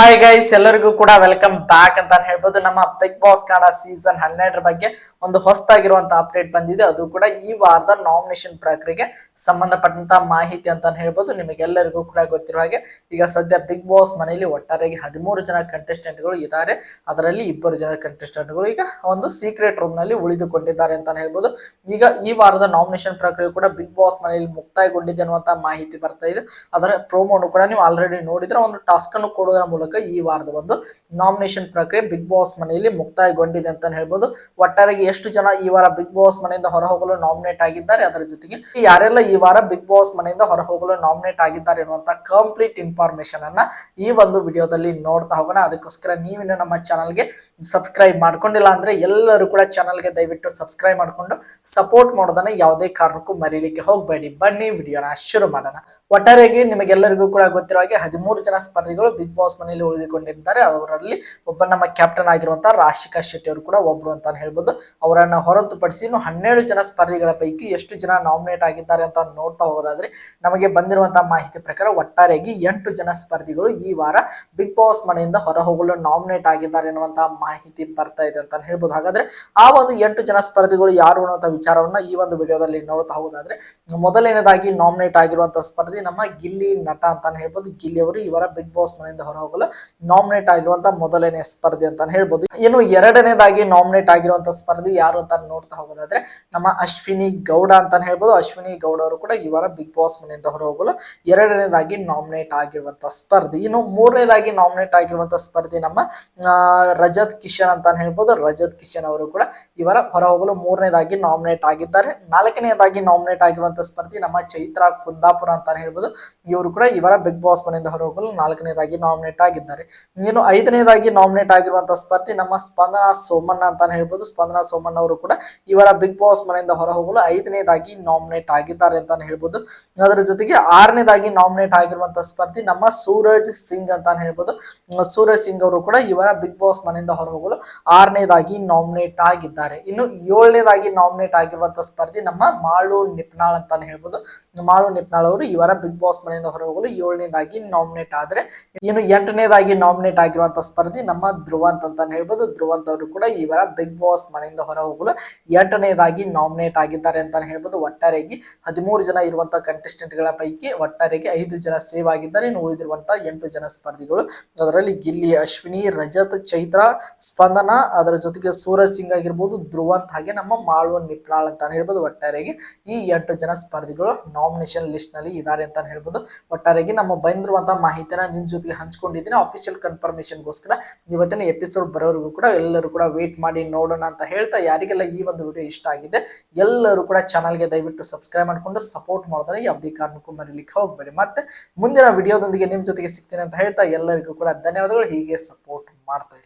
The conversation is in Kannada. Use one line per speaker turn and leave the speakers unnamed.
ಹಾಯ್ ಗೈಸ್ ಎಲ್ಲರಿಗೂ ಕೂಡ ವೆಲ್ಕಮ್ ಬ್ಯಾಕ್ ಅಂತ ಹೇಳ್ಬೋದು. ನಮ್ಮ ಬಿಗ್ ಬಾಸ್ ಕನ್ನಡ ಸೀಸನ್ ಹನ್ನೆರಡರ ಬಗ್ಗೆ ಒಂದು ಹೊಸ್ತಾಗಿರುವಂತಹ ಅಪ್ಡೇಟ್ ಬಂದಿದೆ. ಅದು ಕೂಡ ಈ ವಾರದ ನಾಮಿನೇಷನ್ ಪ್ರಕ್ರಿಯೆಗೆ ಸಂಬಂಧಪಟ್ಟಂತ ಮಾಹಿತಿ ಅಂತ ಹೇಳ್ಬೋದು. ನಿಮಗೆಲ್ಲರಿಗೂ ಕೂಡ ಗೊತ್ತಿರುವ ಹಾಗೆ, ಈಗ ಸದ್ಯ ಬಿಗ್ ಬಾಸ್ ಮನೆಯಲ್ಲಿ ಒಟ್ಟಾರೆಯಾಗಿ ಹದಿಮೂರು ಜನ ಕಂಟೆಸ್ಟೆಂಟ್ಗಳು ಇದ್ದಾರೆ. ಅದರಲ್ಲಿ ಇಬ್ಬರು ಜನ ಕಂಟೆಸ್ಟೆಂಟ್ಗಳು ಈಗ ಒಂದು ಸೀಕ್ರೆಟ್ ರೂಮ್ನಲ್ಲಿ ಉಳಿದುಕೊಂಡಿದ್ದಾರೆ ಅಂತ ಹೇಳ್ಬೋದು. ಈಗ ಈ ವಾರದ ನಾಮಿನೇಷನ್ ಪ್ರಕ್ರಿಯೆ ಕೂಡ ಬಿಗ್ ಬಾಸ್ ಮನೆಯಲ್ಲಿ ಮುಕ್ತಾಯಗೊಂಡಿದೆ ಅನ್ನುವಂತಹ ಮಾಹಿತಿ ಬರ್ತಾ ಇದೆ. ಅದರ ಪ್ರೋಮೋನು ಕೂಡ ನೀವು ಆಲ್ರೆಡಿ ನೋಡಿದ್ರೆ ಒಂದು ಟಾಸ್ಕ್ ಅನ್ನು ಕೊಡುವುದರ ಮೂಲಕ ಈ ವಾರದ ಒಂದು ನಾಮಿನೇಷನ್ ಪ್ರಕ್ರಿಯೆ ಬಿಗ್ ಬಾಸ್ ಮನೆಯಲ್ಲಿ ಮುಕ್ತಾಯಗೊಂಡಿದೆ ಅಂತ ಹೇಳ್ಬೋದು. ಒಟ್ಟಾರೆಗೆ ಎಷ್ಟು ಜನ ಈ ವಾರ ಬಿಗ್ ಬಾಸ್ ಮನೆಯಿಂದ ಹೊರಹೋಗಲು ನಾಮಿನೇಟ್ ಆಗಿದ್ದಾರೆ, ಅದರ ಜೊತೆಗೆ ಯಾರೆಲ್ಲ ಈ ವಾರ ಬಿಗ್ ಬಾಸ್ ಮನೆಯಿಂದ ಹೊರಹೋಗಲು ನಾಮಿನೇಟ್ ಆಗಿದ್ದಾರೆ ಅನ್ನುವಂತ ಕಂಪ್ಲೀಟ್ ಇನ್ಫಾರ್ಮೇಶನ್ ಅನ್ನ ಈ ಒಂದು ವಿಡಿಯೋದಲ್ಲಿ ನೋಡ್ತಾ ಹೋಗೋಣ. ಅದಕ್ಕೋಸ್ಕರ ನೀವಿನ್ನು ನಮ್ಮ ಚಾನಲ್ಗೆ ಸಬ್ಸ್ಕ್ರೈಬ್ ಮಾಡ್ಕೊಂಡಿಲ್ಲ ಅಂದ್ರೆ ಎಲ್ಲರೂ ಕೂಡ ಚಾನಲ್ಗೆ ದಯವಿಟ್ಟು ಸಬ್ಸ್ಕ್ರೈಬ್ ಮಾಡ್ಕೊಂಡು ಸಪೋರ್ಟ್ ಮಾಡೋದನ್ನ ಯಾವುದೇ ಕಾರಣಕ್ಕೂ ಮರೀಲಿಕ್ಕೆ ಹೋಗಬೇಡಿ. ಬನ್ನಿ, ವಿಡಿಯೋನ ಶುರು ಮಾಡೋಣ. ಒಟ್ಟಾರೆಗೆ ನಿಮಗೆಲ್ಲರಿಗೂ ಕೂಡ ಗೊತ್ತಿರೋ ಹಾಗೆ ಹದಿಮೂರು ಜನ ಸ್ಪರ್ಧಿಗಳು ಬಿಗ್ ಬಾಸ್ ಮನೆಯಲ್ಲಿ ಉಳಿದುಕೊಂಡಿದ್ದಾರೆ. ಅವರಲ್ಲಿ ಒಬ್ಬ ನಮ್ಮ ಕ್ಯಾಪ್ಟನ್ ಆಗಿರುವಂತಹ ರಾಶಿಕಾ ಶೆಟ್ಟಿ ಅವರು ಕೂಡ ಒಬ್ರು ಅಂತ ಹೇಳ್ಬೋದು. ಅವರನ್ನ ಹೊರತುಪಡಿಸಿ ಇನ್ನು ಹನ್ನೆರಡು ಜನ ಸ್ಪರ್ಧಿಗಳ ಪೈಕಿ ಎಷ್ಟು ಜನ ನಾಮಿನೇಟ್ ಆಗಿದ್ದಾರೆ ಅಂತ ನೋಡ್ತಾ ಹೋಗೋದಾದ್ರೆ ನಮಗೆ ಬಂದಿರುವಂತಹ ಮಾಹಿತಿ ಪ್ರಕಾರ ಒಟ್ಟಾರೆಯಾಗಿ ಎಂಟು ಜನ ಸ್ಪರ್ಧಿಗಳು ಈ ವಾರ ಬಿಗ್ ಬಾಸ್ ಮನೆಯಿಂದ ಹೊರ ಹೋಗಲು ನಾಮಿನೇಟ್ ಆಗಿದ್ದಾರೆ ಎನ್ನುವಂತಹ ಮಾಹಿತಿ ಬರ್ತಾ ಇದೆ ಅಂತ ಹೇಳ್ಬೋದು. ಹಾಗಾದ್ರೆ ಆ ಒಂದು ಎಂಟು ಜನ ಸ್ಪರ್ಧಿಗಳು ಯಾರು ಅನ್ನುವಂಥ ವಿಚಾರವನ್ನ ಈ ಒಂದು ವಿಡಿಯೋದಲ್ಲಿ ನೋಡ್ತಾ ಹೋಗೋದಾದ್ರೆ ಮೊದಲನೇದಾಗಿ ನಾಮಿನೇಟ್ ಆಗಿರುವಂತಹ ಸ್ಪರ್ಧಿ ನಮ್ಮ ಗಿಲ್ಲಿ ನಟ ಅಂತಾನೆ ಹೇಳ್ಬೋದು. ಗಿಲ್ಲಿ ಅವರು ಈ ವಾರ ಬಿಗ್ ಬಾಸ್ ಮನೆಯಿಂದ ಹೊರ ಹೋಗಲು ನಾಮಿನೇಟ್ ಆಗಿರುವಂತ ಮೊದಲನೇ ಸ್ಪರ್ಧಿ ಅಂತಾನೆ ಹೇಳ್ಬೋದು. ಏನು ಎರಡನೇದಾಗಿ ನಾಮಿನೇಟ್ ಆಗಿರುವಂತ ಸ್ಪರ್ಧಿ ಯಾರು ಅಂತ ನೋಡ್ತಾ ಹೋಗೋದಾದ್ರೆ, ನಮ್ಮ ಅಶ್ವಿನಿ ಗೌಡ ಅಂತಾನೆ ಹೇಳ್ಬೋದು. ಅಶ್ವಿನಿ ಗೌಡ ಅವರು ಕೂಡ ಇವರ ಬಿಗ್ ಬಾಸ್ ಮನೆಯಿಂದ ಹೊರ ಹೋಗಲು ಎರಡನೇದಾಗಿ ನಾಮಿನೇಟ್ ಆಗಿರುವಂತ ಸ್ಪರ್ಧಿ. ಇನ್ನು ಮೂರನೇದಾಗಿ ನಾಮಿನೇಟ್ ಆಗಿರುವಂತ ಸ್ಪರ್ಧಿ ನಮ್ಮ ರಜತ್ ಕಿಶನ್ ಅಂತಾನೆ ಹೇಳ್ಬೋದು. ರಜತ್ ಕಿಶನ್ ಅವರು ಕೂಡ ಇವರ ಹೊರ ಹೋಗಲು ಮೂರನೇದಾಗಿ ನಾಮಿನೇಟ್ ಆಗಿದ್ದಾರೆ. ನಾಲ್ಕನೇದಾಗಿ ನಾಮಿನೇಟ್ ಆಗಿರುವಂತ ಸ್ಪರ್ಧಿ ನಮ್ಮ ಚೈತ್ರ ಕುಂದಾಪುರ ಅಂತಾನೆ ಹೇಳ್ಬೋದು. ಇವರು ಕೂಡ ಇವರ ಬಿಗ್ ಬಾಸ್ ಮನೆಯಿಂದ ಹೊರ ಹೋಗಲು ನಾಲ್ಕನೇದಾಗಿ ನಾಮಿನೇಟ್ ಆಗಿದ್ದಾರೆ. ಇನ್ನು ಐದನೇದಾಗಿ ನಾಮಿನೇಟ್ ಆಗಿರುವಂತಹ ಸ್ಪರ್ಧಿ ನಮ್ಮ ಸ್ಪಂದನ ಸೋಮಣ್ಣ ಅಂತ ಹೇಳ್ಬೋದು. ಸ್ಪಂದನ ಸೋಮಣ್ಣ ಅವರು ಕೂಡ ಇವರ ಬಿಗ್ ಬಾಸ್ ಮನೆಯಿಂದ ಹೊರ ಹೋಗಲು ಐದನೇದಾಗಿ ನಾಮಿನೇಟ್ ಆಗಿದ್ದಾರೆ ಅಂತಾನೆ ಹೇಳ್ಬೋದು. ಅದರ ಜೊತೆಗೆ ಆರನೇದಾಗಿ ನಾಮಿನೇಟ್ ಆಗಿರುವಂತಹ ಸ್ಪರ್ಧಿ ನಮ್ಮ ಸೂರಜ್ ಸಿಂಗ್ ಅಂತ ಹೇಳ್ಬೋದು. ಸೂರಜ್ ಸಿಂಗ್ ಅವರು ಕೂಡ ಇವರ ಬಿಗ್ ಬಾಸ್ ಮನೆಯಿಂದ ಹೊರ ಹೋಗಲು ಆರನೇದಾಗಿ ನಾಮಿನೇಟ್ ಆಗಿದ್ದಾರೆ. ಇನ್ನು ಏಳನೇದಾಗಿ ನಾಮಿನೇಟ್ ಆಗಿರುವಂತಹ ಸ್ಪರ್ಧಿ ನಮ್ಮ ಮಾಳು ನಿಪ್ನಾಳ್ ಅಂತಾನೆ ಹೇಳ್ಬೋದು. ಮಾಳು ನಿಪ್ನಾಳ್ ಅವರು ಇವರ ಬಿಗ್ ಬಾಸ್ ಮನೆಯಿಂದ ಹೊರ ಹೋಗಲು ಏಳನೇದಾಗಿ ನಾಮಿನೇಟ್ ಆದರೆ ಇನ್ನು ಎಂಟನೇದಾಗಿ ನಾಮಿನೇಟ್ ಆಗಿರುವಂತ ಸ್ಪರ್ಧಿ ನಮ್ಮ ಧ್ರುವಂತ್ ಅಂತ ಹೇಳ್ಬೋದು. ಧ್ರುವಂತ್ ಅವರು ಕೂಡ ಇವರ ಬಿಗ್ ಬಾಸ್ ಮನೆಯಿಂದ ಹೊರ ಹೋಗಲು ಎಂಟನೇದಾಗಿ ನಾಮಿನೇಟ್ ಆಗಿದ್ದಾರೆ ಅಂತಾನೆ ಹೇಳ್ಬೋದು. ಒಟ್ಟಾರೆಯಾಗಿ ಹದಿಮೂರು ಜನ ಇರುವಂತಹ ಕಂಟೆಸ್ಟೆಂಟ್ಗಳ ಪೈಕಿ ಒಟ್ಟಾರೆಗೆ ಐದು ಜನ ಸೇವ್ ಆಗಿದ್ದಾರೆ. ಇನ್ನು ಉಳಿದಿರುವಂತಹ ಎಂಟು ಜನ ಸ್ಪರ್ಧಿಗಳು. ಅದರಲ್ಲಿ ಗಿಲ್ಲಿ, ಅಶ್ವಿನಿ, ರಜತ್, ಚೈತ್ರ, ಸ್ಪಂದನ, ಅದರ ಜೊತೆಗೆ ಸೂರಜ್ ಸಿಂಗ್ ಆಗಿರ್ಬೋದು, ಧ್ರುವಂತ್ ಹಾಗೆ ನಮ್ಮ ಮಾಳ್ವ ನಿಪ್ಲಾಳ್ ಅಂತಾನೆ ಹೇಳ್ಬೋದು. ಒಟ್ಟಾರೆಗೆ ಈ ಎಂಟು ಜನ ಸ್ಪರ್ಧಿಗಳು ನಾಮಿನೇಷನ್ ಲಿಸ್ಟ್ನಲ್ಲಿ ಇದ್ದಾರೆ ಅಂತಾನೆ ಹೇಳ್ಬೋದು. ಒಟ್ಟಾರೆಗೆ ನಮ್ಮ ಬಂದಿರುವಂತಹ ಮಾಹಿತಿನ ನಿಮ್ ಜೊತೆಗೆ ಹಂಚ್ಕೊಂಡಿದ್ದೀನಿ. ಅಫಿಷಿಯಲ್ ಕನ್ಫರ್ಮೇಷನ್ಗೋಸ್ಕರ ಇವತ್ತಿನ ಎಪಿಸೋಡ್ ಬರೋರಿಗೂ ಕೂಡ ಎಲ್ಲರೂ ಕೂಡ ವೇಟ್ ಮಾಡಿ ನೋಡೋಣ ಅಂತ ಹೇಳ್ತಾ ಯಾರಿಗೆಲ್ಲ ಈ ಒಂದು ವಿಡಿಯೋ ಇಷ್ಟ ಆಗಿದೆ, ಎಲ್ಲರೂ ಕೂಡ ಚಾನಲ್ಗೆ ದಯವಿಟ್ಟು ಸಬ್ಸ್ಕ್ರೈಬ್ ಮಾಡಿಕೊಂಡು ಸಪೋರ್ಟ್ ಮಾಡಿದ್ರೆ ಯಾವುದೇ ಕಾರಣಕ್ಕೂ ಮರೀಲಿಕ್ಕೆ ಹೋಗಬೇಡಿ. ಮತ್ತೆ ಮುಂದಿನ ವಿಡಿಯೋದೊಂದಿಗೆ ನಿಮ್ಮ ಜೊತೆಗೆ ಸಿಗ್ತೀನಿ ಅಂತ ಹೇಳ್ತಾ ಎಲ್ಲರಿಗೂ ಕೂಡ ಧನ್ಯವಾದಗಳು. ಹೀಗೆ ಸಪೋರ್ಟ್ ಮಾಡ್ತಾ